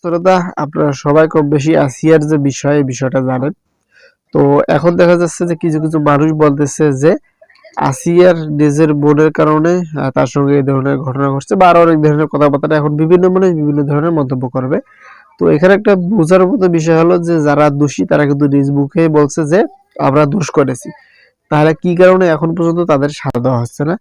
শ্রোতা আপনারা সবাই কম বেশি আসিয়ার যে বিষয়, বিষয়টা জানেন। তো এখন দেখা যাচ্ছে যে কিছু কিছু মানুষ বলতেছে যে আসিয়ার নিজের বোনের কারণে তার সঙ্গে এই ধরনের ঘটনা ঘটছে বা আরও অনেক ধরনের কথাবার্তা এখন বিভিন্ন মানুষ বিভিন্ন ধরনের মন্তব্য করবে। তো এখানে একটা বোঝার মতো বিষয় হলো যে যারা দোষী, তারা কিন্তু নিজ মুখে বলছে যে আমরা দোষ করেছি। তাহলে কি কারণে এখন পর্যন্ত তাদের সাজা দেওয়া হচ্ছে না?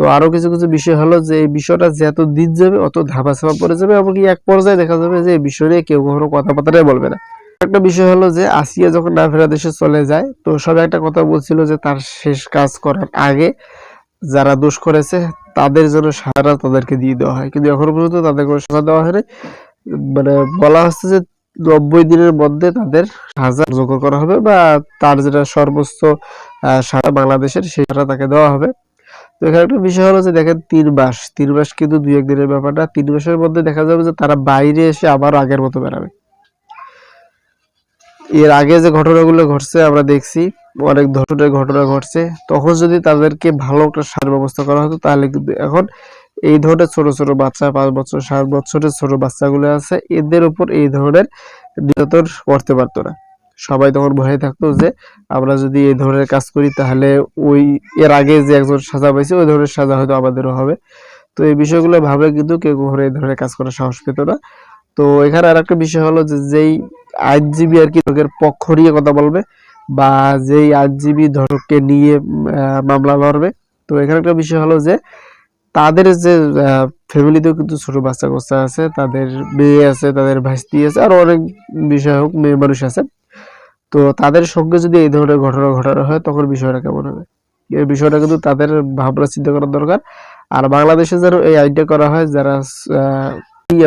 তো আরও কিছু কিছু বিষয় হলো যে এই বিষয়টা যত দিন যাবে, অত ধাপা চাপা পড়ে যাবে, এমনকি এক পর্যায়ে দেখা যাবে যে এই বিষয় নিয়ে কেউ কখনো কথাবার্তাই বলবে না। একটা বিষয় হলো যে আসিয়া যখন নাফেরা দেশে চলে যায়, তো সবাই একটা কথা বলছিল যে তার শেষ কাজ করার আগে যারা দোষ করেছে, তাদের জন্য সাজা তাদেরকে দিয়ে দেওয়া হয়। কিন্তু এখনও পর্যন্ত তাদের কোনো সাজা দেওয়া হয়নি। মানে বলা হচ্ছে যে নব্বই দিনের মধ্যে তাদের সাজা কার্যকর করা হবে বা তার যেটা সর্বোচ্চ সাজা বাংলাদেশের সাজা তাকে দেওয়া হবে। তো এখানে একটা বিষয় হলো যে দেখেন তিন মাস কিন্তু দুই একদিনের ব্যাপারটা। তিন মাসের মধ্যে দেখা যাবে যে তারা বাইরে এসে আবার আগের মতো বেড়াবে। এর আগে যে ঘটনাগুলো ঘটছে, আমরা দেখছি, অনেক ধরনের ঘটনা ঘটছে। তখন যদি তাদেরকে ভালো একটা সার ব্যবস্থা করা হতো, তাহলে কিন্তু এখন এই ধরনের ছোট ছোট বাচ্চা, পাঁচ বছর, সাত বছরের ছোট বাচ্চাগুলো আছে, এদের উপর এই ধরনের নির্যাতন করতে পারতো না। সবাই তখন ভয়ে থাকতো যে আমরা যদি এই ধরনের কাজ করি তাহলে ওই, এর আগে যে একজন সাজা পাইছে, ওই ধরনের সাজা হয়তো আমাদেরও হবে। তো এই বিষয়গুলো ভাবে কিন্তু কেউ কখনো এই ধরনের কাজ করার সাহস পেত না। তো এখানে আর একটা বিষয় হলো যে যেই আইনজীবী আর কি লোকের পক্ষ নিয়ে কথা বলবে বা যেই আইনজীবী ধরককে নিয়ে মামলা লড়বে। তো এখানে একটা বিষয় হলো যে তাদের যে ফ্যামিলিতেও কিন্তু ছোট বাচ্চা কাচ্চা আছে, তাদের মেয়ে আছে, তাদের ভাস্তি আছে, আর অনেক বিষয় হোক, মেয়ে মানুষ আছে। তো তাদের সঙ্গে যদি এই ধরনের ঘটনা ঘটানো হয়, তখন বিষয়টা কেমন হবে? এই বিষয়টা কিন্তু তাদের ভাবনা চিন্তা করার দরকার। আর বাংলাদেশে যেন এই আইনটা করা হয়, যারা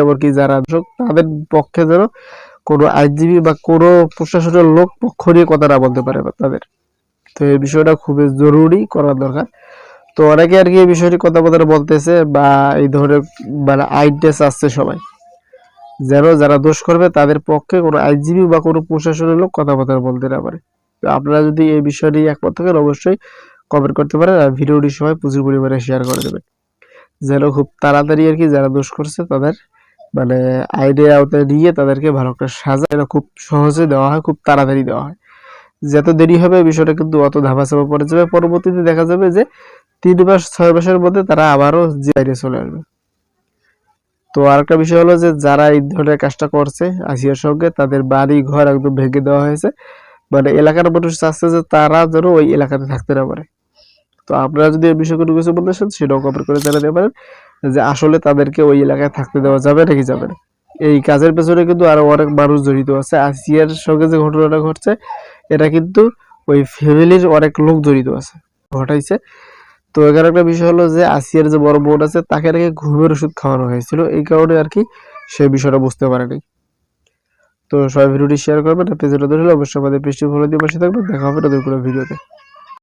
এমনকি যারা তাদের পক্ষে যেন কোনো আইনজীবী বা কোনো প্রশাসনের লোক পক্ষ নিয়ে কথা না বলতে পারে তাদের। তো এই বিষয়টা খুবই জরুরি করার দরকার। তো অনেকে আর কি এই বিষয়টি কথা বলতে বলতেছে বা এই ধরনের মানে আইনটা চাচ্ছে সবাই। যেন যারা দোষ করবে, তাদের পক্ষে কোনো আইনজীবী বা কোনো প্রশাসনের লোক কথাবার্তা বলতে না পারে। তো আপনারা যদি এই বিষয়টি একমত থাকেন, অবশ্যই কমেন্ট করতে পারেন আর ভিডিওটি সবাই প্রচুর পরিমাণে শেয়ার করে দেবেন। যেন খুব তাড়াতাড়ি আর কি যারা দোষ করছে, তাদের মানে আইনের আওতায় নিয়ে তাদেরকে ভালো একটা সাজা যেন খুব সহজে দেওয়া হয়, খুব তাড়াতাড়ি দেওয়া হয়। যত দেরি হবে বিষয়টা কিন্তু অত ধাপা চাপা পড়ে যাবে। পরবর্তীতে দেখা যাবে যে, তিন মাস, ছয় মাসের মধ্যে তারা আবারও যে চলে আসবে। তো আরেকটা বিষয় হলো যে যারা এই ধরনের কাজটা করছে, আসিয়ার সঙ্গে তাদের বাড়ি ঘর একদম ভেঙে দেওয়া হয়েছে। মানে এলাকার মানুষ চাচ্ছে যে তারা যেন ওই এলাকাতে থাকতে না পারে। তো আপনারা যদি এই বিষয়ে কোনো কিছু বলতে চান, সেটাও কমেন্ট করে জানাতে পারেন যে আসলে তাদেরকে ওই এলাকায় থাকতে দেওয়া যাবে নাকি যাবে না। এই কাজের পেছনে কিন্তু আরও অনেক মানুষ জড়িত আছে। আসিয়ার সঙ্গে যে ঘটনাটা ঘটছে, এটা কিন্তু ওই ফ্যামিলির অনেক লোক জড়িত আছে, ঘটাইছে। তো এখানে একটা বিষয় হলো যে আসিয়ার যে বড় বোর্ড আছে, তাকে নাকি ঘুমের ওষুধ খাওয়ানো হয়েছিল। এই কারণে আর কি সে বিষয়টা বুঝতে পারেনি। তো সবাই ভিডিওটি শেয়ার করবেন। পেজের অবশ্যই আমাদের পেজটি ফলো দিয়ে পাশে থাকবেন। দেখা হবে নতুন কোনো ভিডিওতে।